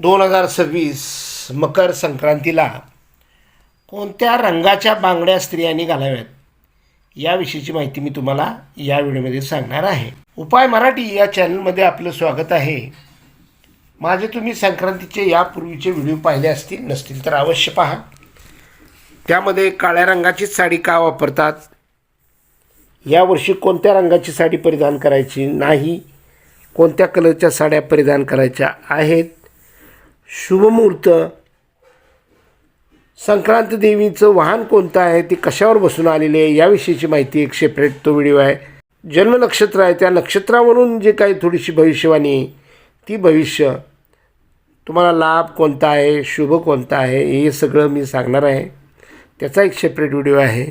दोन हजार सव्वीस मकर संक्रांतीला कोणत्या रंगाच्या बांगड्या स्त्रियांनी घालाव्यात? याविषयीची माहिती मी तुम्हाला या व्हिडिओमध्ये सांगणार आहे. उपाय मराठी या चॅनलमध्ये आपलं स्वागत आहे. माझे तुम्ही संक्रांतीचे यापूर्वीचे व्हिडिओ पाहिले असतील नसतील तर अवश्य पहा. त्यामध्ये काळ्या रंगाचीच साडी का वापरतात? यावर्षी कोणत्या रंगाची साडी परिधान करायची नाही? कोणत्या कलरच्या साड्या परिधान करायच्या आहेत? शुभमुहूर्त. संक्रांत देवीचं वाहन कोणतं आहे? ती कशावर बसून आलेली आहे? याविषयीची माहिती एक सेपरेट तो व्हिडिओ आहे. जन्म नक्षत्र आहे. त्या नक्षत्रावरून जे काही थोडीशी भविष्यवाणी ती भविष्य. तुम्हाला लाभ कोणता आहे? शुभ कोणता आहे? हे सगळं मी सांगणार आहे. त्याचा एक सेपरेट व्हिडिओ आहे.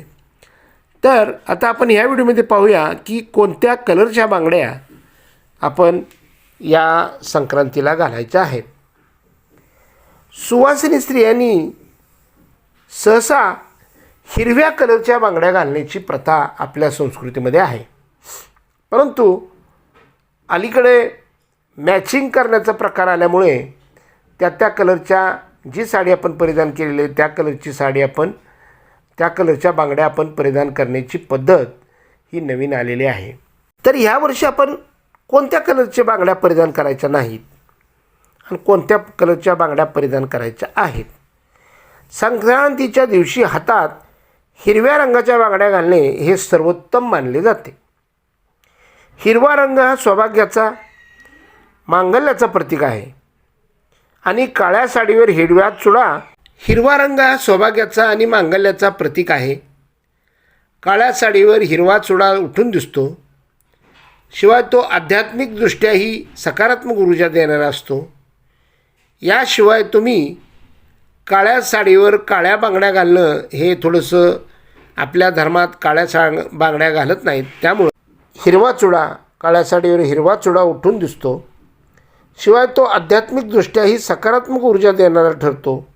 तर आता आपण ह्या व्हिडिओमध्ये पाहूया की कोणत्या कलरच्या बांगड्या आपण या संक्रांतीला घालायच्या आहेत. सुवासिनी स्त्रियांनी सहसा हिरव्या कलरच्या बांगड्या घालण्याची प्रथा आपल्या संस्कृतीमध्ये आहे. परंतु अलीकडे मॅचिंग करण्याचा प्रकार आल्यामुळे त्या त्या कलरच्या जी साडी आपण परिधान केलेली आहे त्या कलरची साडी आपण त्या कलरच्या बांगड्या आपण परिधान करण्याची पद्धत ही नवीन आलेली आहे. तर ह्या वर्षी आपण कोणत्या कलरच्या बांगड्या परिधान करायच्या नाहीत? आणि कोणत्या कलरच्या बांगड्या परिधान करायच्या आहेत? संक्रांतीच्या दिवशी हातात हिरव्या रंगाच्या बांगड्या घालणे हे सर्वोत्तम मानले जाते. हिरवा रंग हा सौभाग्याचा मांगल्याचा प्रतीक आहे. आणि काळ्या साडीवर हिरव्या चुडा हिरवा रंग हा सौभाग्याचा आणि मांगल्याचा प्रतीक आहे. काळ्या साडीवर हिरवा चुडा उठून दिसतो. शिवाय तो आध्यात्मिकदृष्ट्याही सकारात्मक ऊर्जा देणारा असतो. याशिवाय तुम्ही काळ्या साडीवर काळ्या बांगड्या घालणं हे थोडंसं आपल्या धर्मात काळ्या सा बांगड्या घालत नाहीत. त्यामुळं हिरवा चुडा काळ्या साडीवर हिरवा चुडा उठून दिसतो. शिवाय तो आध्यात्मिकदृष्ट्याही सकारात्मक ऊर्जा देणारा ठरतो.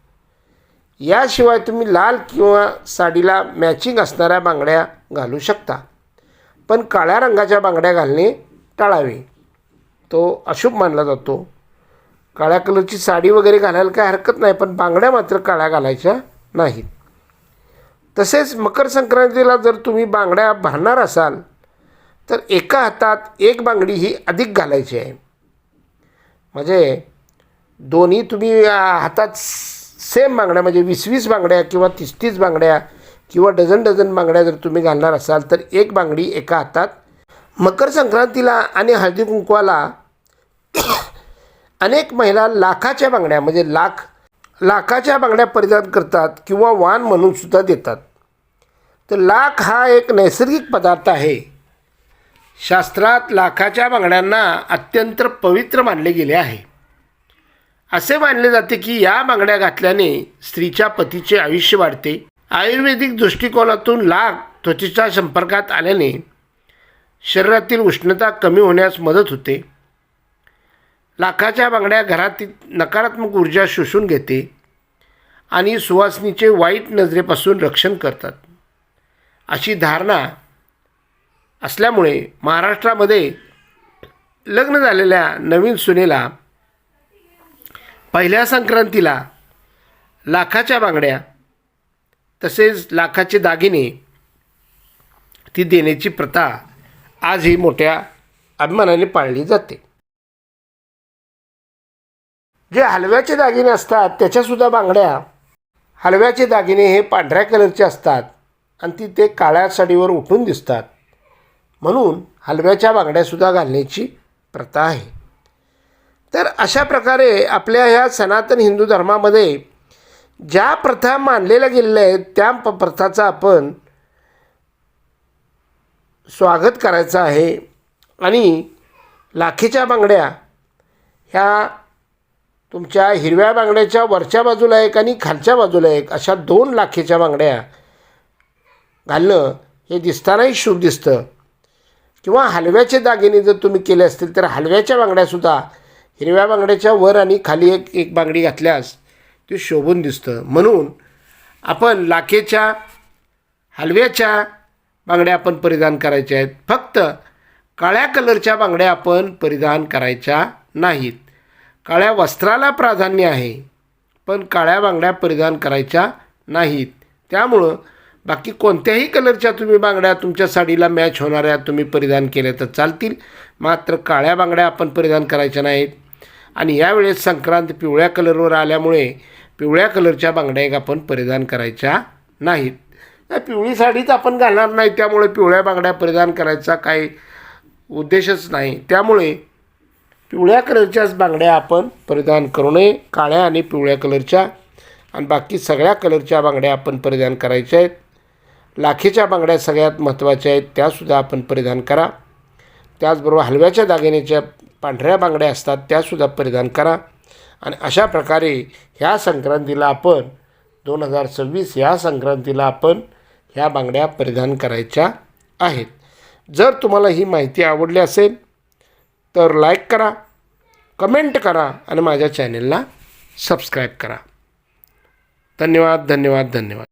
याशिवाय तुम्ही लाल किंवा साडीला मॅचिंग असणाऱ्या बांगड्या घालू शकता. पण काळ्या रंगाच्या बांगड्या घालणे टाळावे. तो अशुभ मानला जातो. काळ्या कलरची साडी वगैरे घालायला काय हरकत नाही पण बांगड्या मात्र काळ्या घालायच्या नाहीत. तसेच मकर संक्रांतीला जर तुम्ही बांगड्या भरणार असाल तर एका हातात एक बांगडी ही अधिक घालायची आहे. म्हणजे दोन्ही तुम्ही हातात सेम बांगड्या म्हणजे वीस वीस बांगड्या किंवा तीस तीस बांगड्या किंवा डझन डझन बांगड्या जर तुम्ही घालणार असाल तर एक बांगडी एका हातात. मकर संक्रांतीला आणि हळदी कुंकवाला अनेक महिला लाखाच्या बांगड्या म्हणजे लाख लाखाच्या बांगड्या परिधान करतात किंवा वाण म्हणून सुद्धा देतात. तर लाख हा एक नैसर्गिक पदार्थ आहे. शास्त्रात लाखाच्या बांगड्यांना अत्यंत पवित्र मानले गेले आहे. असे मानले जाते की या बांगड्या घातल्याने स्त्रीच्या पतीचे आयुष्य वाढते. आयुर्वेदिक दृष्टिकोनातून लाख त्वचेच्या संपर्कात आल्याने शरीरातील उष्णता कमी होण्यास मदत होते. लाखाच्या बांगड्या घरातील नकारात्मक ऊर्जा शोषून घेते आणि सुवासनीचे वाईट नजरेपासून रक्षण करतात. अशी धारणा असल्यामुळे महाराष्ट्रामध्ये लग्न झालेल्या नवीन सुनेला पहिल्या संक्रांतीला लाखाच्या बांगड्या तसेच लाखाचे दागिने ती देण्याची प्रथा आजही मोठ्या अभिमानाने पाळली जाते. जे हलव्याचे दागिने असतात त्याच्यासुद्धा बांगड्या. हलव्याचे दागिने हे पांढऱ्या कलरचे असतात आणि ती ते काळ्या साडीवर उठून दिसतात. म्हणून हलव्याच्या बांगड्यासुद्धा घालण्याची प्रथा आहे. तर अशा प्रकारे आपल्या ह्या सनातन हिंदू धर्मामध्ये ज्या प्रथा मानलेल्या गेलेल्या आहेत त्या प प्रथाचा आपण स्वागत करायचं आहे. आणि लाखेच्या बांगड्या ह्या तुमच्या हिरव्या बांगड्याच्या वरच्या बाजूला एक आणि खालच्या बाजूला एक अशा दोन लाखेच्या बांगड्या घालणं हे दिसतानाही शुभ दिसतं. किंवा हलव्याचे दागिने जर तुम्ही केले असतील तर हलव्याच्या बांगड्यासुद्धा हिरव्या बांगड्याच्या वर आणि खाली एक एक बांगडी घातल्यास ते शोभून दिसतं. म्हणून आपण लाखेच्या हलव्याच्या बांगड्या आपण परिधान करायच्या आहेत. फक्त काळ्या कलरच्या बांगड्या आपण परिधान करायच्या नाहीत. काळ्या वस्त्राला प्राधान्य आहे पण काळ्या बांगड्या परिधान करायच्या नाहीत. त्यामुळं बाकी कोणत्याही कलरच्या तुम्ही बांगड्या तुमच्या साडीला मॅच होणाऱ्या तुम्ही परिधान केल्या तर चालतील. मात्र काळ्या बांगड्या आपण परिधान करायच्या नाहीत. आणि यावेळेस संक्रांत पिवळ्या कलरवर आल्यामुळे पिवळ्या कलरच्या बांगड्या एक आपण परिधान करायच्या नाहीत. पिवळी साडीच आपण घालणार नाही त्यामुळे पिवळ्या बांगड्या परिधान करायचा काही उद्देशच नाही. त्यामुळे पिवळ्या कलरच्याच बांगड्या आपण परिधान करू नये काळ्या आणि पिवळ्या कलरच्या. आणि बाकी सगळ्या कलरच्या बांगड्या आपण परिधान करायच्या आहेत. लाखीच्या बांगड्या सगळ्यात महत्त्वाच्या आहेत त्यासुद्धा आपण परिधान करा. त्याचबरोबर हलव्याच्या दागिन्याच्या पांढऱ्या बांगड्या असतात त्यासुद्धा परिधान करा. आणि अशा प्रकारे ह्या संक्रांतीला आपण दोन हजार सव्वीस ह्या संक्रांतीला आपण ह्या बांगड्या परिधान करायच्या आहेत. जर तुम्हाला ही माहिती आवडली असेल तर लाईक करा कमेंट करा आणि माझ्या चॅनेलला सबस्क्राईब करा. धन्यवाद धन्यवाद धन्यवाद.